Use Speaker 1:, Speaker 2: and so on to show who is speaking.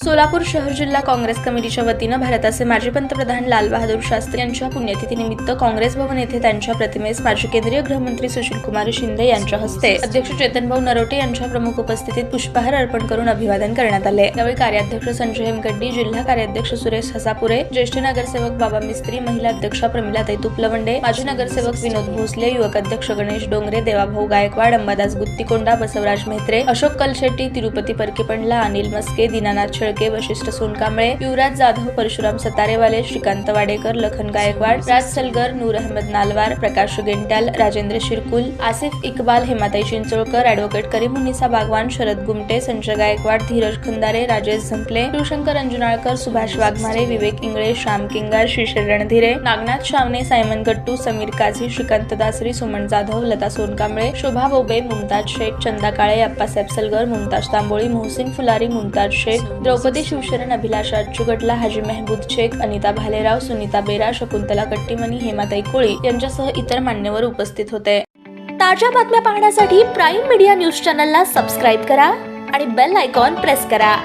Speaker 1: सोलापूर शहर जिल्हा काँग्रेस कमिटीच्या वतीनं भारताचे माजी पंतप्रधान लालबहादूर शास्त्री यांच्या पुण्यतिथीनिमित्त काँग्रेस भवन येथे त्यांच्या प्रतिमेस माजी केंद्रीय गृहमंत्री सुशीलकुमार शिंदे यांच्या हस्ते अध्यक्ष चेतनभाऊ नरोटे यांच्या प्रमुख उपस्थितीत पुष्पहार अर्पण करून अभिवादन करण्यात आले. यावेळी कार्याध्यक्ष संजय हेमगड्डी जिल्हा कार्याध्यक्ष सुरेश हसापुरे ज्येष्ठ नगरसेवक बाबा मिस्त्री महिला अध्यक्षा प्रमिलाताई तुपलवंडे माजी नगरसेवक विनोद भोसले युवक अध्यक्ष गणेश डोंगरे देवाभाऊ गायकवाड अंबादास गुत्तीकोंडा बसवराज मेहत्रे अशोक कलशेट्टी तिरुपती परकेपंडला अनिल मस्के दीनानाथ शेळके वशिष्ठ सोनकांबळे युवराज जाधव परशुराम सतारेवाले श्रीकांत वाडेकर लखन गायकवाड राज सलगर नूर अहमद नालवार प्रकाश गेंट्याल राजेंद्र शिरकुल आसिफ इकबाल हेमाताई चिंचोळकर अॅडव्होकेट करीमुनिसा बागवान शरद गुमटे संजय गायकवाड धीरज खंदारे राजेश झंपले शिवशंकर अंजुनाळकर सुभाष वाघमारे विवेक इंगळे श्याम किंगार शिशिर रणधीरे नागनाथ शावणे सायमन गट्टू समीर काझी श्रीकांत दासरी सुमन जाधव लता सोनकांबळे शोभा बोबे मुमताज शेख चंदा काळे अप्पासाहेब सलगर मुमताज तांबोळी मोहसिन फुलारी मुमताज शेख द्रौपदी शिवशरण अभिलाषा चुगटला हाजी मेहबूद शेख अनिता भालेराव सुनीता बेरा शकुंतला कट्टीमनी हेमाताई कोळी यांच्यासह इतर मान्यवर उपस्थित होते.
Speaker 2: ताज्या बातम्या पाहण्यासाठी प्राईम मीडिया न्यूज चॅनलला सबस्क्राईब करा आणि बेल आयकॉन प्रेस करा.